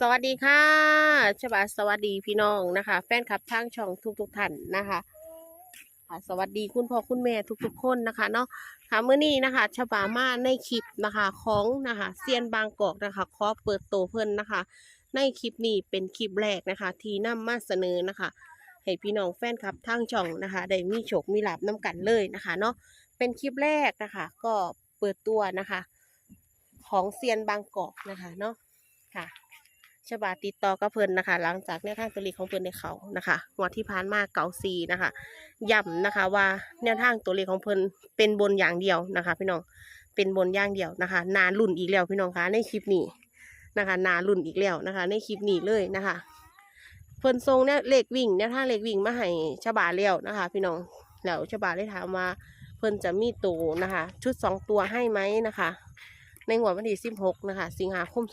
สวัสดีค่ะฉบับสวัสดีพี่น้องนะคะ แฟนคลับทางช่องทุกๆท่านนะคะสวัสดีคุณพ่อคุณแม่ทุกๆ คนนะคะเนาะค่ะเมื่อนี้นะคะฉบับมาในคลิปนะคะของนะคะเซียนบางกอกนะคะขอเปิดโตวเพิ่นนะคะ ในคลิปนี้เป็นคลิปแรกนะคะ ที่นำมาเสนอนะคะให้พี่น้องแฟนคลับทางช่องนะคะได้มีโชคมีลาบน้กันเลยนะคะเนาะเป็นคลิปแรกนะคะ ก็เปิดตัวนะคะ ของเซียนบางกอกนะคะเนาะค่ะ ฉบาติดต่อกับเพิ่นนะคะ หลังจากแนวทางตัวเลขของเพิ่นในเขานะคะงวดที่ผ่านมาเก่าซีนะคะย้ำนะคะว่าแนวทางตัวเลขของเพิ่นเป็นบนอย่างเดียวนะคะ พี่น้องเป็นบนอย่างเดียวนะคะนารุ่นอีกแล้วพี่น้องคะในคลิปนี้นะคะนารุ่นอีกแล้วนะคะ ในคลิปนี้เลยนะคะ เพิ่นทรงเนี่ยเลขวิ่งแนวทางเลขวิ่งมาให้ฉบาแล้วนะคะ พี่น้องแล้วฉบาได้ถามว่าเพิ่นจะมีตัวนะคะ ชุดสองตัวให้ไหมนะคะ ในงวดวันที่16นะคะ สิงหาคม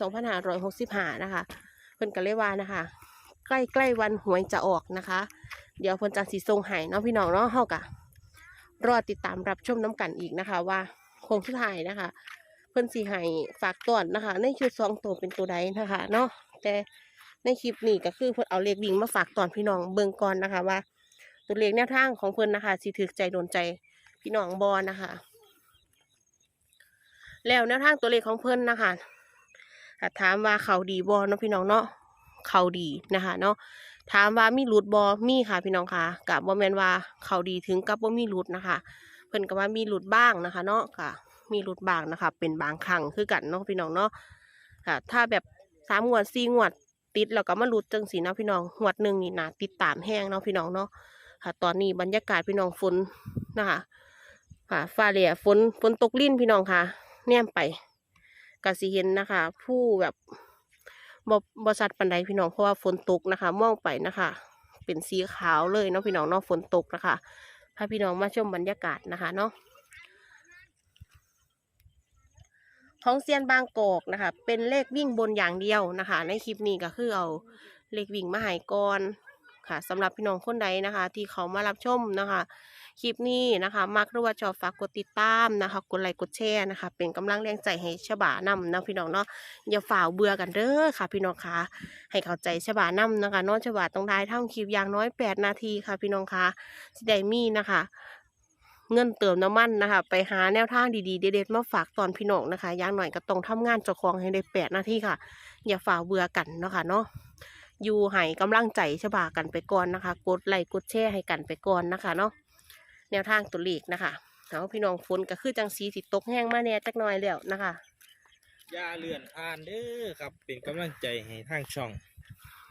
2565นะคะ เพิ่นก็เลยว่านะคะ ใกล้ใกล้ๆวันหวยจะออกนะคะ เดี๋ยวเพิ่นจะสีทรงไห้เนาะพี่น้องเนาะเฮากะรอติดตามรับชมน้ำกันอีกนะคะ ว่าโคงสุดท้ายนะคะ เพิ่นสีไห้ฝากต้อนนะคะ ในชุดสองตัวเป็นตัวใดนะคะเนาะแต่ในคลิปนี้ก็คือเพิ่นเอาเลขวิ่งมาฝากตอนพี่น้องเบิ่งก่อนนะคะว่า ตัวเลขแนวทางของเพิ่นนะคะสิถึกใจโดนใจพี่น้องบอนะคะ แล้วแนวทางตัวเลขของเพิ่นนะคะ ถ้าถามว่าเขาดีบอเนาะพี่น้องเนาะเขาดีนะคะเนาะถามว่ามีรูดบอมีค่ะพี่น้องค่ะกับ่แมนว่าเขาดีถึงกับว่ามีรูดนะคะ เพิ่นก็ว่ามีรูดบ้างนะคะ เนาะค่ะ มีรูดบ้างนะคะ เป็นบางครั้งคือกันเนาะพี่น้องเนาะค่ะถ้าแบบสามงวดสี่งวดติดแล้วก็มารูดจังสีเนาะพี่น้องงวดหนึ่งนี่นะติดตามแห้งเนาะพี่น้องเนาะค่ะ ตอนนี้บรรยากาศพี่น้องฝนนะคะค่ะฟ้าเหลี่ยฝนฝนตกลิ่นพี่น้องค่ะ แนมไป ก็สิเห็นนะคะผู้แบบบบสัดปันใดพี่น้องเพราะว่าฝนตกนะคะมองไปนะคะ เป็นสีขาวเลยเนาะพี่น้องเนาะฝนตกนะคะพาพี่น้องมาชมบรรยากาศนะคะเนาะของเซียนบางกอกนะคะ เป็นเลขวิ่งบนอย่างเดียวนะคะ ในคลิปนี้ก็คือเอาเลขวิ่งมาหายก่อนค่ะสำหรับพี่น้องคนใดนะคะ ที่เขามารับชมนะคะ คลิปนี้นะคะมักรือว่าชอบฝากกดติดตามนะคะกดไลค์กดแชร์นะคะ เป็นกำลังแรงใจให้ฉบานำนะพี่น้องเนาะอย่าฝ่าเบื่อกันเด้อค่ะ พี่น้องคะให้เข้าใจฉบานำนะคะเนอกฉบาต้องได้ท่าคลิปอย่างน้อย 8 นาทีค่ะ พี่น้องคะสิไดมีนะคะเงินเติมน้ำมันนะคะ ไปหาแนวทางดีๆ เด็ดๆมาฝากตอนพี่น้องนะคะอย่างหน่อยก็ต้องทำงานเจ้าของให้ได้8นาทีค่ะ อย่าฝ่าเบื่อกันเนาะค่ะเนาะอยู่ให้กำลังใจฉบากันไปก่อนนะคะ กดไลค์กดแชร์ให้กันไปก่อนนะคะเนาะ แนวทางตัวเลขนะคะเอาพี่น้องฝนก็คือจังสีสิตกแห้งมาแน่จักหน่อยแล้วนะคะอย่าเลื่อนผ่านเด้อครับ เป็นกำลังใจให้ทางช่อง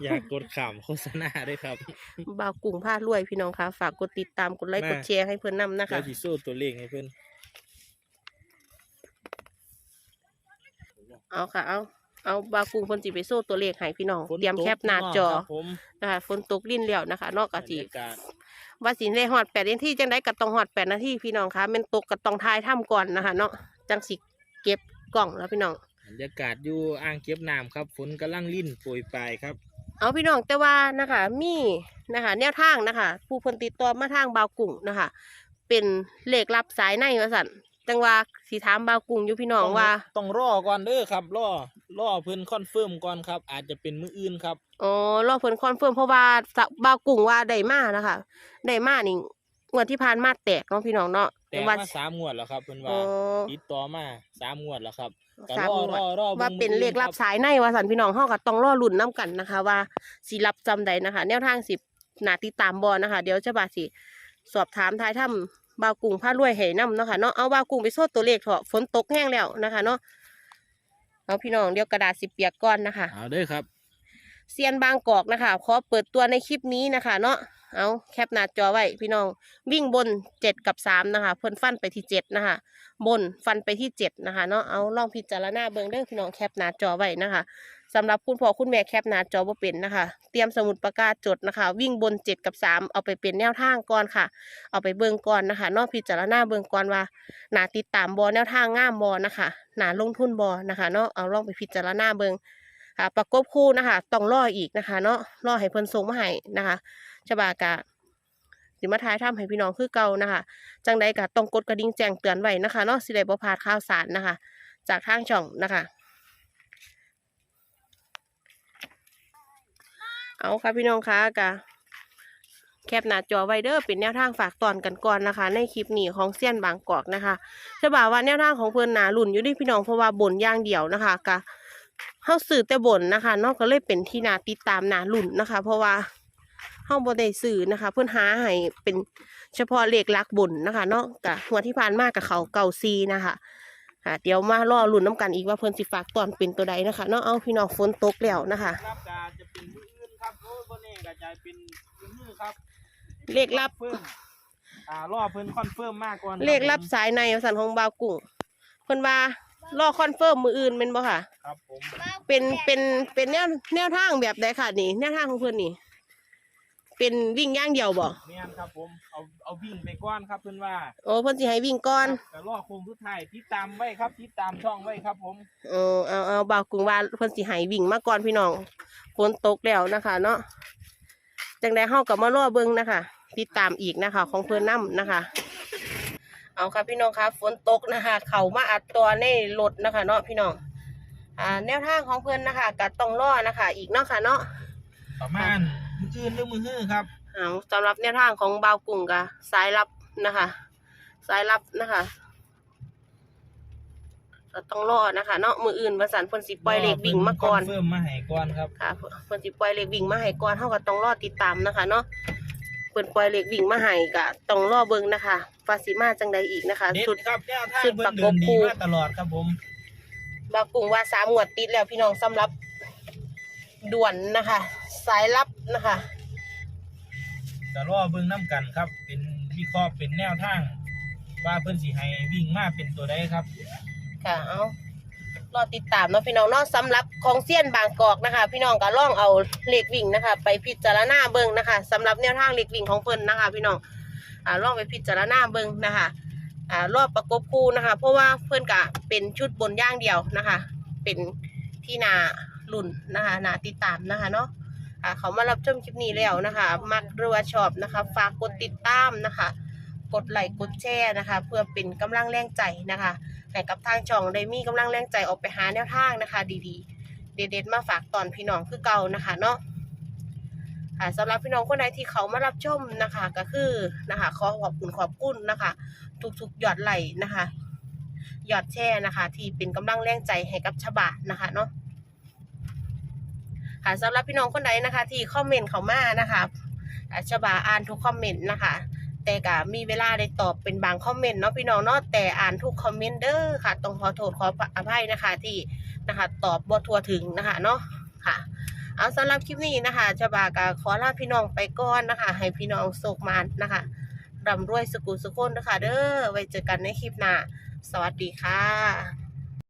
อย่ากดข่าวโฆษณาด้วยครับบ่าวกุ้งผ้ารวยพี่น้องคะฝากกดติดตามกดไลค์มากดแชร์ให้เพื่อนนำนะคะเดี๋ยวสิโซ่ตัวเลขให้เพื่อนเอาค่ะเอา เอาบ่าวกุ้งคนจิไปโซ่ตัวเลขให้พี่น้องเตรียมแคปหน้าจอครับผมนะคะฝนตกลิ้นแล้วนะคะ นอกบรจากรสิยากาศว่าสิได้ฮอดแปดนาทีจังได้ก็ต้องฮอดแปดนาทีพี่น้องคะแมันตกก็ต้องทายถ้ำก่อนนะคะเนาะจังสิเก็บกล่องแล้วพี่น้องบรรยากาศอยู่อ่างเก็บน้ำครับ ฝนกำลังลิ่นโปรยปลายครับ เอาพี่น้องแต่ว่านะคะ มีนะคะ แนวทางนะคะ ผู้เพิ่นติดต่อมาทางบาวกุ้งนะคะ เป็นเลขรับสายในว่าสั่น จังว่าสีถามบาวกุ้งอยู่พี่น้องว่า ต้องรอก่อนเด้อครับรอรอเพื่อนคอนเฟิร์มก่อนครับ อาจจะเป็นมืออื่นครับอ๋อรอเพิ่นคอนเฟิร์มเพราะว่าสะบาวกุ้งว่าได้มานะคะได้มานี่งวดที่ผ่านมาแตกเนาะพี่น้องเนาะแต่ว่ามาสามงวดแล้วครับเพื่อนอ๋ว่าอติดต่อมาสามงวดแล้วครับก็สามรองวรดอรอว่าบิ่งเป็นมื้อเลขรับสายในว่าสันพี่น้องเฮาก็ต้องรอลุ้นน้กันนะคะ ว่าสิรับจำใดนะคะ แนวทางสิหนาติดตามบอนะคะ เดี๋ยวจะบาสิสอบถามทายถ้ำ บาวกุ้งพารวยให้นํเนาะค่ะเนาะเอาบาวกุ้งไปโซดตัวเลขเถอะฝนตกแห้งแล้วนะคะเนาะเอาพี่น้องเดี๋ยวกระดาษสิเปียกก่อนนะคะเอาเด้อครับเซียนบางกอกนะคะขอเปิดตัวในคลิปนี้นะคะ เนาะเอาแคปหน้าจอไว้พี่น้องวิ่งบนเจ็ดกับสามนะคะ เพิ่นฟันไปที่เจ็ดนะคะ บนฟันไปที่เจ็ดนะคะเนาะเอาลองพิจารณาเบิ่งเด้อพี่น้องแคปหน้าจอไว้นะคะ สำหรับคุณพ่อคุณแม่แคปหน้าจอบ่เป็นนะคะ เตรียมสมุดปากกาจดนะคะ วิ่งบนเจ็ดกับสามเอาไปเป็นแนวทางก่อนค่ะ เอาไปเบิ่งก่อนนะคะเนอกพิจารณาเบิ่งก่อนว่าหนาติดตามบอแนวทางง่ามบอนะคะหนาลงทุนบอนะคะเนาะเอาลองไปพิจารณาเบิ่งค่ะ ประกบคู่นะคะ ต้องรออีกนะคะ เนาะรอให้เพิ่นส่งมาให้นะคะฉบากะสิมาทายทำให้พี่น้องคือเก่านะคะ จังใดก็ต้องกดกระดิ่งแจ้งเตือนไว้นะคะเนาะสิได้บ่พลาดข่าวสารนะคะ จากทางช่องนะคะ เอาค่ะพี่น้องคะกะแคปหน้าจอไวเด้อเป็นแนวทางฝากตอนกันก่อนนะคะ ในคลิปนี้ของเซียนบางกอกนะคะจะบอกว่าแนวทางของเพื่อนหนาลุ่นอยู่ที่พี่น้องเพราะว่าบนย่างเดียวนะคะกะเฮาสื่อแต่บนนะคะนอกก็เลยเป็นที่นาติดตามหนาลุ่นนะคะ เพราะว่าเฮาบ่ได้สื่อนะคะ เพื่อนหาให้เป็นเฉพาะเลขลักบนนะคะนาะกะหัวที่ผ่านมากกับเขาเก่าซีนะคะค่ะเดี๋ยวมารอลุ่นน้ำกันอีกว่าเพิ่อนสิฝากตอนเป็นตัวใดนะคะเนาะเอาพี่น้องฝนตกแล้วนะคะ บ่แน่ก็จะเป็นมือครับเลขลับ เพิ่มอ่ารอเพิ่นคอนเฟิร์มมากก่อนเลขรับสายในสันของบาวกุ้งเพิ่นว่ารอคอนเฟิร์มมืออื่นเป็นบ่ค่ะ ครับผมเป็นเป็นเป็นแนวแนวทางแบบใดค่ะนี่ แนวทางของเพิ่นนี่ เป็นวิ่งอย่างเดียวบ่แม่นครับผมเอาเอาวิ่งไปก่อนครับเพิ่นว่าโอ้เพิ่นสิให้วิ่งก่อนก็รอโค้งสุดท้ายติดตามไว้ครับติดตามช่องไว้ครับผมเออเอาเอาบาวกุ้งว่าเพิ่นสิให้วิ่งมาก่อนพี่น้องฝนตกแล้วนะคะ เนาะ จังไดเฮาก็มารอเบิ่งนะคะติดตามอีกนะคะ ของเพิ่นนํนะคะ เอาค่ะพี่น้องคะฝนตกนะคะ เขามาอัดตัวในรถนะคะ เนาะพี่น้องอ่าแนวทางของเพิ่นนะคะก็ต้องรอนะคะ อีกเนาะค่ะเนาะประมาณมืออื่นหรือมือฮื้อครับเอาสำหรับแนวทางของบาวกุ้งกับสายลับนะคะ สายลับนะคะก็ ต้องรอนะคะ เนาะมืออื่นประสานเพิ่นสิปล่อยเลขวิ่งมาก่อนคอนเฟิร์มมาให้ก่อนครับค่ะเพิ่นสิปล่อยเลขวิ่งมาให้ก่อนเฮาก็ต้องรอติดตามนะคะ เนาะเพิ่นปล่อยเลขวิ่งมาให้ก็ต้องรอเบิ่งนะคะว่าสิมาจังใดอีกนะคะเด็ดสุดครับแนวทางสุดเพิ่ประนกเดิบนคู่ดีมาตลอดครับผมบาวกุ้งว่าสามงวดติดแล้วพี่น้องสำหรับด่วนนะคะ สายลับนะคะก็รอเบิ่งน้ำกันครับ เป็นวิเคราะห์เป็นแนวทาง ว่าเพิ่นสิให้วิ่งมาเป็นตัวใดครับ ค่ะเอารอติดตามเนาะพี่น้องเนาะสำหรับของเซียนบางกอกนะคะ พี่น้องก็ล่องเอาเลขวิ่งนะคะ ไปพิจารณาเบิ่งนะคะสำหรับแนวทางเลขวิ่งของเพิ่นนะคะ พี่น้องอ่าล่องไปพิจารณาเบิ่งนะคะอ่ารอบประกบคู่นะคะ เพราะว่าเพิ่นกะเป็นชุดบนย่างเดียวนะคะ เป็นที่นารุ่นนะคะนาติดตามนะคะเนาะอ่าเขามารับชมคลิปนี้แล้วนะคะ มักหรือว่าชอบนะคะ ฝากกดติดตามนะคะ กดไลค์กดแชร์นะคะ เพื่อเป็นกำลังแรงใจนะคะ ให้กับทางช่องได้มีกำลังแรงใจออกไปหาแนวทางนะคะ ดีๆ เด็ดๆมาฝากตอนพี่น้องคือเก่านะคะเนาะค่ะสำหรับพี่น้องคนใดที่เขามารับชมนะคะ ก็คือนะคะขอขอบคุณขอบคุณนะคะ ทุกๆหยอดไหลค์นะคะหยอดแช่นะคะ ที่เป็นกำลังแรงใจให้กับฉบานะคะเนาะค่ะสำหรับพี่น้องคนใดนะคะ ที่คอมเมนต์เขามานะคะฉบาอ่านทุกคอมเมนต์นะคะ แต่ก็มีเวลาได้ตอบเป็นบางคอมเมนต์เนาะพี่น้องเนาะแต่อ่านทุกคอมเมนต์เด้อค่ะต้องขอโทษขออภัยนะคะที่นะคะตอบบ่ทั่วถึงนะคะเนาะค่ะ เอาสำหรับคลิปนี้นะคะชบากาขอลาพี่น้องไปก่อนนะคะ ให้พี่น้องโศกมานนะคะร่ำรวยสกุลสุขคนนะคะเด้อไว้เจอกันในคลิปหน้าสวัสดีค่ะ